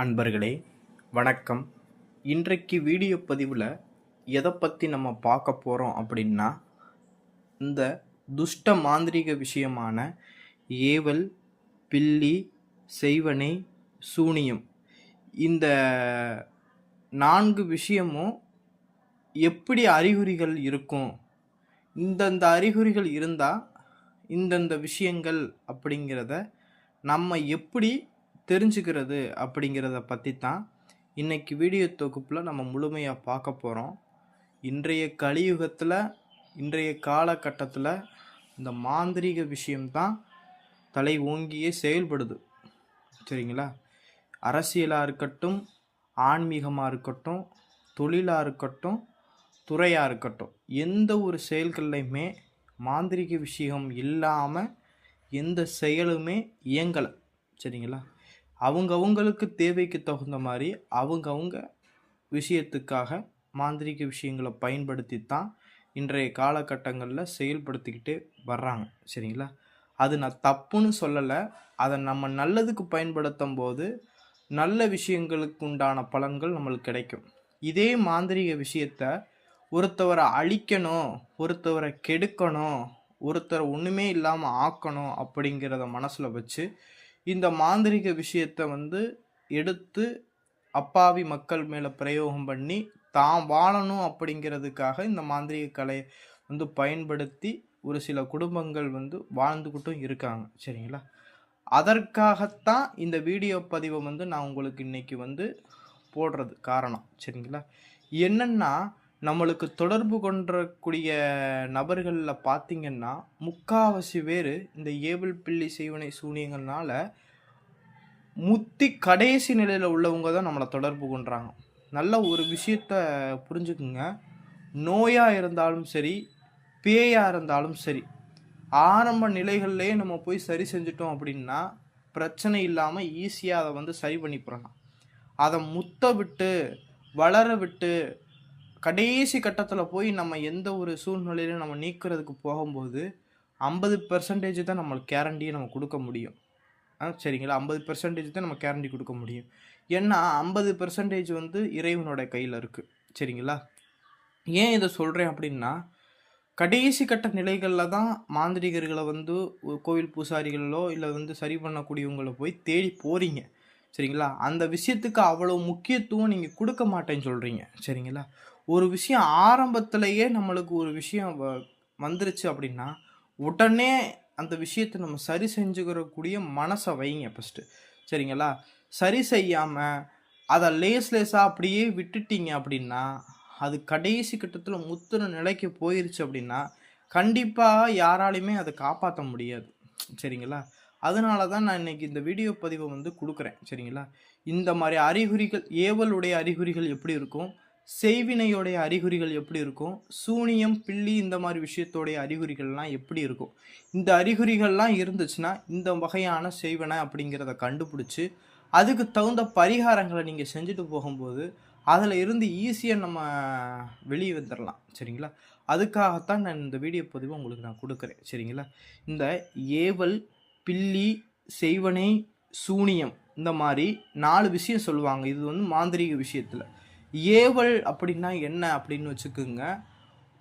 அன்பர்களே வணக்கம். இன்றைக்கு வீடியோ பதிவில் எதை பற்றி நம்ம பார்க்க போகிறோம் அப்படின்னா இந்த துஷ்ட மாந்திரிக விஷயமான ஏவல் பில்லி செய்வனை சூனியம். இந்த நான்கு விஷயமும் எப்படி அறிகுறிகள் இருக்கும்? இந்தந்த அறிகுறிகள் இருந்தால் இந்தந்த விஷயங்கள் அப்படிங்கிறத நம்ம எப்படி தெரிஞ்சுக்கிறது அப்படிங்கிறத பற்றி தான் இன்றைக்கி வீடியோ தொகுப்பில் நம்ம முழுமையாக பார்க்க போகிறோம் இன்றைய கலியுகத்தில் இன்றைய காலகட்டத்தில் இந்த மாந்திரீக விஷயம்தான் தலை ஓங்கியே செயல்படுது. சரிங்களா? அரசியலாக இருக்கட்டும் ஆன்மீகமாக இருக்கட்டும் தொழிலாக இருக்கட்டும் துறையாக இருக்கட்டும் எந்த ஒரு செயல்கள்லையுமே மாந்திரீக விஷயம் இல்லாமல் எந்த செயலுமே இயங்கலை. சரிங்களா? அவங்கவுங்களுக்கு தேவைக்கு தகுந்த மாதிரி அவங்கவுங்க விஷயத்துக்காக மாந்திரீக விஷயங்களை பயன்படுத்தி தான் இன்றைய காலகட்டங்களில் செயல்படுத்திக்கிட்டே வர்றாங்க. சரிங்களா? அது நான் தப்புன்னு சொல்லலை. அதை நம்ம நல்லதுக்கு பயன்படுத்தும் போது நல்ல விஷயங்களுக்கு உண்டான பலன்கள் நம்மளுக்கு கிடைக்கும். இதே மாந்திரீக விஷயத்த ஒருத்தவரை அழிக்கணும் ஒருத்தவரை கெடுக்கணும் ஒருத்தரை ஒன்றுமே இல்லாமல் ஆக்கணும் அப்படிங்கிறத மனசில் வச்சு இந்த மாந்திரிக விஷயத்தை வந்து எடுத்து அப்பாவி மக்கள் மேலே பிரயோகம் பண்ணி தான் வாழணும் அப்படிங்கிறதுக்காக இந்த மாந்திரிக கலையை வந்து பயன்படுத்தி ஒரு சில குடும்பங்கள் வந்து வாழ்ந்துக்கிட்டும் இருக்காங்க. சரிங்களா? அதற்காகத்தான் இந்த வீடியோ பதிவை வந்து நான் உங்களுக்கு இன்றைக்கி வந்து போடுறது காரணம். சரிங்களா? என்னென்னா நம்மளுக்கு தொடர்பு கொண்டக்கூடிய நபர்களில் பார்த்திங்கன்னா முக்காவாசி பேர் இந்த ஏபிள் பில்லி செய்வனை சூனியங்கள்னால முத்தி கடைசி நிலையில் உள்ளவங்க தான் நம்மளை தொடர்பு கொண்டுறாங்க நல்ல ஒரு விஷயத்த புரிஞ்சுக்குங்க. நோயாக இருந்தாலும் சரி பேயாக இருந்தாலும் சரி ஆரம்ப நிலைகள்லேயே நம்ம போய் சரி செஞ்சிட்டோம் அப்படின்னா பிரச்சனை இல்லாமல் ஈஸியாக அதை வந்து சரி பண்ணிப்பிடலாம். அதை முத்த விட்டு வளர விட்டு கடைசி கட்டத்தில் போய் நம்ம எந்த ஒரு சூழ்நிலையிலும் நம்ம நீக்கிறதுக்கு போகும்போது ஐம்பது பெர்சன்டேஜ் தான் நம்மளுக்கு கேரண்டியை நம்ம கொடுக்க முடியும். ஆ சரிங்களா? ஐம்பது பெர்சன்டேஜ் தான் நம்ம கேரண்டி கொடுக்க முடியும். ஏன்னா ஐம்பது பெர்சன்டேஜ் வந்து இறைவனோட கையில் இருக்குது சரிங்களா? ஏன் இதை சொல்கிறேன் அப்படின்னா கடைசி கட்ட நிலைகளில் தான் மாந்திரிகர்களை வந்து கோவில் பூசாரிகளோ இல்லை வந்து சரி பண்ணக்கூடியவங்கள போய் தேடி போகிறீங்க சரிங்களா? அந்த விஷயத்துக்கு அவ்வளோ முக்கியத்துவம் நீங்கள் கொடுக்க மாட்டேன்னு சொல்கிறீங்க சரிங்களா? ஒரு விஷயம் ஆரம்பத்திலேயே நம்மளுக்கு ஒரு விஷயம் வ- வந்துருச்சு அப்படின்னா உடனே அந்த விஷயத்தை நம்ம சரி செஞ்சுக்கிறக்கூடிய மனசை வைங்க ஃபஸ்ட்டு சரிங்களா? சரி செய்யாமல் அதை லேஸ் லேஸாக அப்படியே விட்டுட்டீங்க அப்படின்னா அது கடைசி கட்டத்தில் முத்துன நிலைக்கு போயிருச்சு அப்படின்னா கண்டிப்பாக யாராலையுமே அதை காப்பாற்ற முடியாது. சரிங்களா? அதனால தான் நான் இன்னைக்கு இந்த வீடியோ பதிவை வந்து கொடுக்குறேன். சரிங்களா? இந்த மாதிரி அறிகுறிகள் ஏவலுடைய அறிகுறிகள் எப்படி இருக்கும்? செய்வினையோடைய அறிகுறிகள் எப்படி இருக்கும்? சூனியம் பில்லி இந்த மாதிரி விஷயத்தோடைய அறிகுறிகள்லாம் எப்படி இருக்கும்? இந்த அறிகுறிகள்லாம் இருந்துச்சுன்னா இந்த வகையான செய்வனை அப்படிங்கிறத கண்டுபிடிச்சி அதுக்கு தகுந்த பரிகாரங்களை நீங்கள் செஞ்சுட்டு போகும்போது அதில் இருந்து ஈஸியாக நம்ம வெளியே வந்துடலாம் சரிங்களா? அதுக்காகத்தான் நான் இந்த வீடியோ பதிவு உங்களுக்கு நான் கொடுக்குறேன். சரிங்களா? இந்த ஏவல் பில்லி செய்வனை சூனியம் இந்த மாதிரி நாலு விஷயம் சொல்லுவாங்க. இது வந்து மாந்திரீக விஷயத்தில். ஏவல் அப்படின்னா என்ன அப்படின்னு வச்சுக்கோங்க.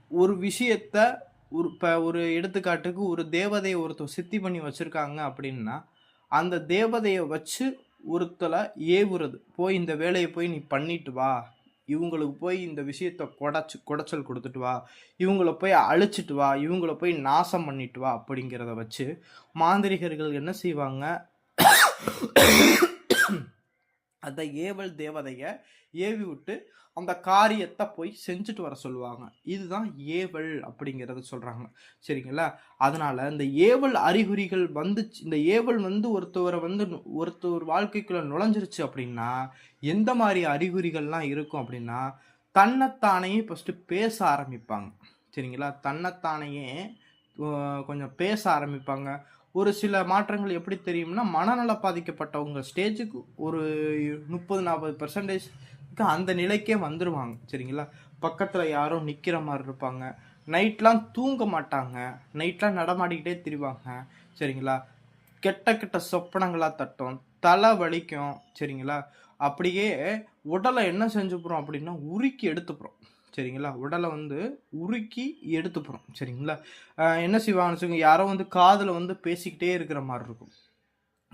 ஒரு விஷயத்த ஒரு இப்போ ஒரு எடுத்துக்காட்டுக்கு ஒரு தேவதையை ஒருத்தர் சித்தி பண்ணி வச்சுருக்காங்க அப்படின்னா அந்த தேவதையை வச்சு ஒருத்தலை ஏவுறது. போய் இந்த வேலையை போய் நீ பண்ணிட்டு வா. இவங்களுக்கு போய் இந்த விஷயத்த குடச்சி குடைச்சல் கொடுத்துட்டு வா. இவங்கள போய் அழிச்சிட்டு வா. இவங்கள போய் நாசம் பண்ணிட்டு வா அப்படிங்கிறத வச்சு மாந்திரிகர்கள் என்ன செய்வாங்க? அந்த ஏவல் தேவதையை ஏவி விட்டு அந்த காரியத்தை போய் செஞ்சுட்டு வர சொல்லுவாங்க. இதுதான் ஏவல் அப்படிங்கிறத சொல்கிறாங்க சரிங்களா? அதனால் இந்த ஏவல் அறிகுறிகள் வந்துச்சு இந்த ஏவல் வந்து ஒருத்தவரை வந்து ஒருத்தவர் வாழ்க்கைக்குள்ளே நுழைஞ்சிருச்சு அப்படின்னா எந்த மாதிரி அறிகுறிகள்லாம் இருக்கும் அப்படின்னா தன்னைத்தானையே ஃபஸ்ட்டு பேச ஆரம்பிப்பாங்க. சரிங்களா? தன்னைத்தானையே கொஞ்சம் பேச ஆரம்பிப்பாங்க. ஒரு சில மாற்றங்கள் எப்படி தெரியும்னா மனநல பாதிக்கப்பட்டவங்க ஸ்டேஜுக்கு ஒரு முப்பது நாற்பது பெர்சன்டேஜ் அந்த நிலைக்கே வந்துடுவாங்க சரிங்களா? பக்கத்தில் யாரும் நிற்கிற மாதிரி இருப்பாங்க. நைட்லாம் தூங்க மாட்டாங்க. நைட்லாம் நடமாடிக்கிட்டே திரிவாங்க சரிங்களா? கெட்ட கெட்ட சொப்பனங்களாக தட்டும். தலை வலிக்கும் சரிங்களா? அப்படியே உடலை என்ன செஞ்சுப்புறோம் அப்படின்னா உருக்கி எடுத்துப்புறோம் சரிங்களா? உடலை வந்து உருக்கி எடுத்துப்புறோம் சரிங்களா? என்ன செய்வாங்கன்னு வச்சுக்கோங்க யாரோ வந்து காதில் வந்து பேசிக்கிட்டே இருக்கிற மாதிரி இருக்கும்.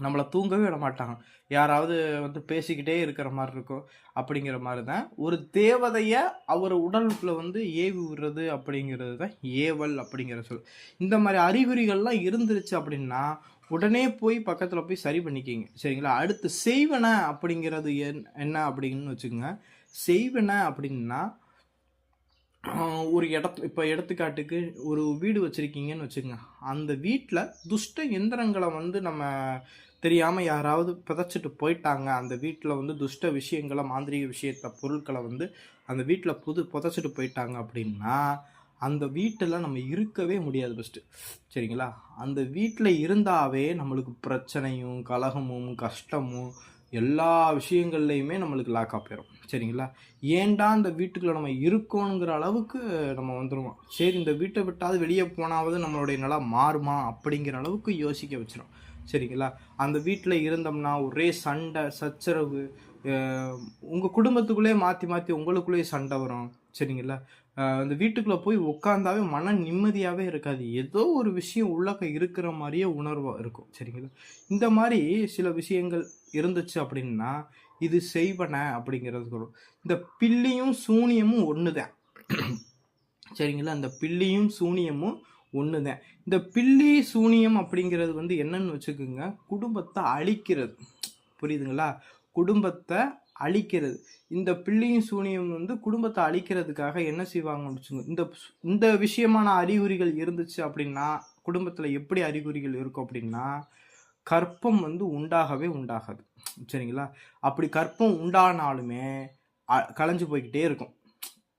நம்மளை தூங்கவே விட மாட்டாங்க. யாராவது வந்து பேசிக்கிட்டே இருக்கிற மாதிரி இருக்கும். அப்படிங்கிற மாதிரி தான். ஒரு தேவதையை அவர் உடலுக்குள்ள வந்து ஏவி விடுறது அப்படிங்கிறது தான் ஏவல் அப்படிங்கிற சொல். இந்த மாதிரி அறிகுறிகள்லாம் இருந்துருச்சு அப்படின்னா உடனே போய் பக்கத்தில் போய் சரி பண்ணிக்கிங்க. சரிங்களா? அடுத்து செய்வன அப்படிங்கிறது என்- என்ன அப்படின்னு வச்சுக்கோங்க. செய்வன அப்படின்னா ஒரு இடத்து இப்போ எடுத்துக்காட்டுக்கு ஒரு வீடு வச்சுருக்கீங்கன்னு வச்சுக்கோங்க. அந்த வீட்டில் துஷ்ட எந்திரங்களை வந்து நம்ம தெரியாமல் யாராவது புதைச்சிட்டு போயிட்டாங்க. அந்த வீட்டில் வந்து துஷ்ட விஷயங்களை மாந்திரிக விஷயத்த பொருட்களை வந்து அந்த வீட்டில் புது புதைச்சிட்டு போயிட்டாங்க அப்படின்னா அந்த வீட்டில் நம்ம இருக்கவே முடியாது ஃபஸ்ட்டு சரிங்களா? அந்த வீட்டில் இருந்தாவே நம்மளுக்கு பிரச்சனையும் கலகமும் கஷ்டமும் எல்லா விஷயங்கள்லையுமே நம்மளுக்கு லாக்காக போயிடும் சரிங்களா? ஏன்டா இந்த வீட்டுக்குள்ள நம்ம இருக்கோங்கிற அளவுக்கு நம்ம வந்துடுவோம் சரி இந்த வீட்டை விட்டாவது வெளியே போனாவது நம்மளுடைய நிலம் மாறுமா அப்படிங்கிற அளவுக்கு யோசிக்க வச்சிடும் சரிங்களா? அந்த வீட்டில் இருந்தோம்னா ஒரே சண்டை சச்சரவு உங்கள் குடும்பத்துக்குள்ளே மாற்றி மாற்றி உங்களுக்குள்ளேயே சண்டை வரும். சரிங்களா? அந்த வீட்டுக்குள்ளே போய் உட்காந்தாவே மன நிம்மதியாகவே இருக்காது. ஏதோ ஒரு விஷயம் உள்ளக்க இருக்கிற மாதிரியே உணர்வாக இருக்கும். சரிங்களா? இந்த மாதிரி சில விஷயங்கள் இருந்துச்சு அப்படின்னா இது செய்வன அப்படிங்கிறது சொல்லும் இந்த பில்லியும் சூனியமும் ஒன்று தான் சரிங்களா? அந்த பில்லியும் சூனியமும் ஒன்று தான் இந்த பில்லி சூனியம் அப்படிங்கிறது வந்து என்னன்னு வச்சுக்கோங்க குடும்பத்தை அழிக்கிறது. புரியுதுங்களா? குடும்பத்தை அழிக்கிறது. இந்த பிள்ளையும் சூனியம் வந்து குடும்பத்தை அழிக்கிறதுக்காக என்ன செய்வாங்கன்னு வச்சுக்கோங்க இந்த இந்த விஷயமான அறிகுறிகள் இருந்துச்சு அப்படின்னா குடும்பத்தில் எப்படி அறிகுறிகள் இருக்கும் அப்படின்னா கற்பம் வந்து உண்டாகவே உண்டாகாது. சரிங்களா? அப்படி கற்பம் உண்டானாலுமே களைஞ்சு கலைஞ்சு போய்க்கிட்டே இருக்கும்.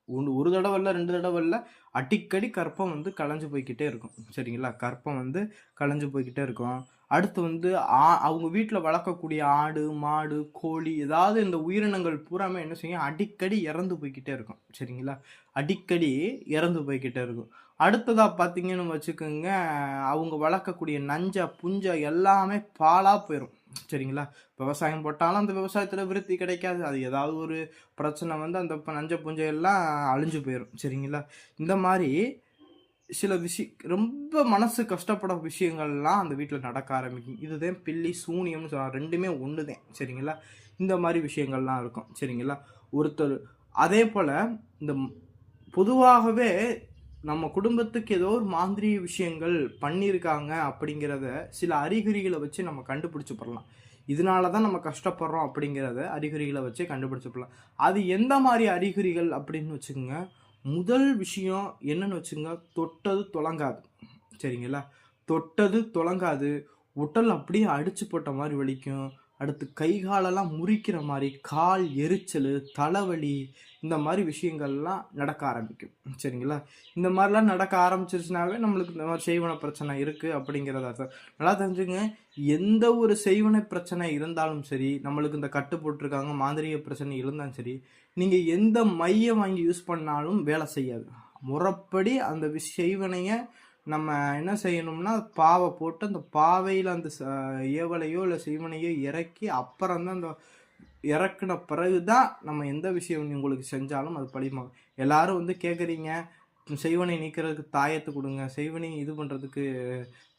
ஒன்று ஒரு தடவை இல்லை ரெண்டு தடவை இல்லை அடிக்கடி கற்பம் வந்து கலைஞ்சு போய்க்கிட்டே இருக்கும். சரிங்களா? கற்பம் வந்து கலைஞ்சு போய்கிட்டே இருக்கும். அடுத்து வந்து ஆ அவங்க வீட்டில் வளர்க்கக்கூடிய ஆடு மாடு கோழி ஏதாவது இந்த உயிரினங்கள் பூராமே என்ன செய்யும்? அடிக்கடி இறந்து போய்க்கிட்டே இருக்கும். சரிங்களா? அடிக்கடி இறந்து போய்க்கிட்டே இருக்கும். அடுத்ததாக பார்த்தீங்கன்னு வச்சுக்கோங்க அவங்க வளர்க்கக்கூடிய நஞ்சை புஞ்சை எல்லாமே பாலாக போயிடும் சரிங்களா? விவசாயம் போட்டாலும் அந்த விவசாயத்தில் விருத்தி கிடைக்காது. அது ஏதாவது ஒரு பிரச்சனை வந்து அந்த நஞ்ச புஞ்சை எல்லாம் அழிஞ்சு போயிடும் சரிங்களா? இந்த மாதிரி சில விஷய ரொம்ப மனசு கஷ்டப்பட விஷயங்கள்லாம் அந்த வீட்டில் நடக்க ஆரம்பிக்கும். இதுதான் பில்லி சூனியம்னு சொல்லலாம் ரெண்டுமே ஒன்று தான் சரிங்களா? இந்த மாதிரி விஷயங்கள்லாம் இருக்கும். சரிங்களா? ஒருத்தர் அதே போல் இந்த பொதுவாகவே நம்ம குடும்பத்துக்கு ஏதோ ஒரு மாந்திரீக விஷயங்கள் பண்ணியிருக்காங்க அப்படிங்கிறத சில அறிகுறிகளை வச்சு நம்ம கண்டுபிடிச்சு போடலாம் இதனால தான் நம்ம கஷ்டப்படுறோம் அப்படிங்கிறத அறிகுறிகளை வச்சு கண்டுபிடிச்சு போடலாம் அது எந்த மாதிரி அறிகுறிகள் அப்படின்னு வச்சுக்கோங்க. முதல் விஷயம் என்னன்னு வச்சுங்க தொட்டது தொலங்காது. சரிங்களா? தொட்டது தொலங்காது. உடல் அப்படியே அடிச்சு போட்ட மாதிரி வலிக்கும். அடுத்து கை காலெல்லாம் முறிக்கிற மாதிரி கால் எரிச்சல் தலைவலி இந்த மாதிரி விஷயங்கள்லாம் நடக்க ஆரம்பிக்கும். சரிங்களா? இந்த மாதிரிலாம் நடக்க ஆரம்பிச்சிருச்சுனாவே நம்மளுக்கு இந்த மாதிரி செய்வன பிரச்சனை இருக்குது அப்படிங்கிறத அர்த்தம். நல்லா தெரிஞ்சுங்க. எந்த ஒரு செய்வன பிரச்சனை இருந்தாலும் சரி நம்மளுக்கு இந்த கட்டு போட்டிருக்காங்க மாந்திரிய பிரச்சனை இருந்தாலும் சரி நீங்கள் எந்த மையம் வாங்கி யூஸ் பண்ணாலும் வேலை செய்யாது. முறப்படி அந்த விஷ செய்வனையை நம்ம என்ன செய்யணும்னா பாவை போட்டு அந்த பாவையில் அந்த ச- ஏவலையோ இல்லை செய்வனையோ இறக்கி அப்புறம் தான் அந்த இறக்குன பிறகு தான் நம்ம எந்த விஷயம் உங்களுக்கு செஞ்சாலும் அது பழிமா எல்லாரும் வந்து கேட்குறீங்க செய்வனை நீக்கிறதுக்கு தாயத்தை கொடுங்க செய்வனை இது பண்ணுறதுக்கு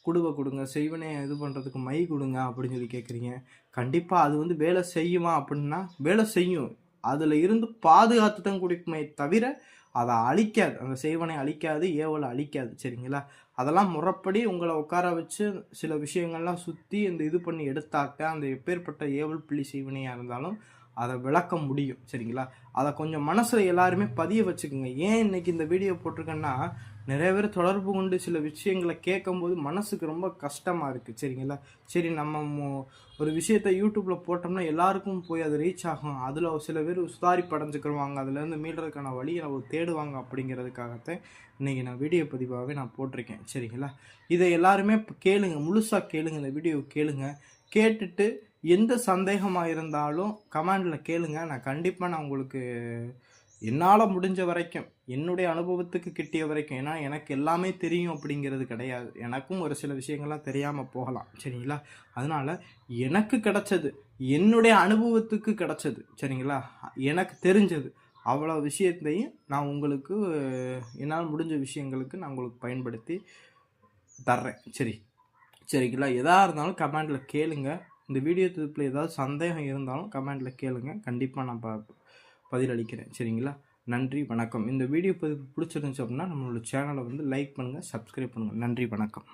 குடுவை கொடுங்க செய்வனை இது பண்ணுறதுக்கு மை கொடுங்க அப்படின்னு சொல்லி கேட்குறீங்க கண்டிப்பாக அது வந்து வேலை செய்யுமா அப்படின்னா வேலை செய்யும். அதில் இருந்து பாதுகாத்து தான் குடிக்குமே தவிர அதை அழிக்காது. அந்த செய்வனை அழிக்காது ஏவலை அழிக்காது. சரிங்களா? அதெல்லாம் முறைப்படி உங்களை உட்கார வச்சு சில விஷயங்கள்லாம் சுற்றி இந்த இது பண்ணி எடுத்தாக்க அந்த எப்பேற்பட்ட ஏவல் புள்ளி செய்வனையாக இருந்தாலும் அதை விளக்க முடியும். சரிங்களா? அதை கொஞ்சம் மனசில் எல்லாருமே பதிய வச்சுக்கோங்க. ஏன் இன்னைக்கு இந்த வீடியோ போட்டிருக்கேன்னா நிறைய பேர் தொடர்பு கொண்டு சில விஷயங்களை கேட்கும்போது மனசுக்கு ரொம்ப கஷ்டமாக இருக்குது சரிங்களா? சரி நம்ம ஒரு விஷயத்தை யூடியூப்பில் போட்டோம்னா எல்லாருக்கும் போய் அது ரீச் ஆகும். அதில் சில பேர் சுதாரிப்படைஞ்சிக்கிருவாங்க அதுலேருந்து மீள்றதுக்கான வழியை நம்ம தேடுவாங்க அப்படிங்கிறதுக்காகத்தான் இன்றைக்கி நான் வீடியோ பதிவாகவே நான் போட்டிருக்கேன் சரிங்களா? இதை எல்லாருமே கேளுங்க. முழுசாக கேளுங்க. இந்த வீடியோ கேளுங்க. கேட்டுட்டு எந்த சந்தேகமாக இருந்தாலும் கமெண்டில் கேளுங்க. நான் கண்டிப்பாக நான் உங்களுக்கு என்னால் முடிஞ்ச வரைக்கும் என்னுடைய அனுபவத்துக்கு கிட்டிய வரைக்கும் ஏன்னா எனக்கு எல்லாமே தெரியும் அப்படிங்கிறது கிடையாது. எனக்கும் ஒரு சில விஷயங்கள்லாம் தெரியாமல் போகலாம் சரிங்களா? அதனால் எனக்கு கிடைச்சது என்னுடைய அனுபவத்துக்கு கிடைச்சது சரிங்களா? எனக்கு தெரிஞ்சது. அவ்வளோ விஷயத்தையும் நான் உங்களுக்கு என்னால் முடிஞ்ச விஷயங்களுக்கு நான் உங்களுக்கு பயன்படுத்தி தர்றேன் சரி? சரிங்களா? எதாக இருந்தாலும் கமெண்டில் கேளுங்கள் இந்த வீடியோ தொகுப்பில் ஏதாவது சந்தேகம் இருந்தாலும் கமெண்டில் கேளுங்கள் கண்டிப்பாக நான் பார்ப்பேன் பதிலளிக்கிறேன். சரிங்களா? நன்றி வணக்கம். இந்த வீடியோ பதிவு பிடிச்சிருந்துச்சு அப்படின்னா நம்மளோட சேனலை வந்து லைக் பண்ணுங்கள் சப்ஸ்கிரைப் பண்ணுங்கள் நன்றி வணக்கம்.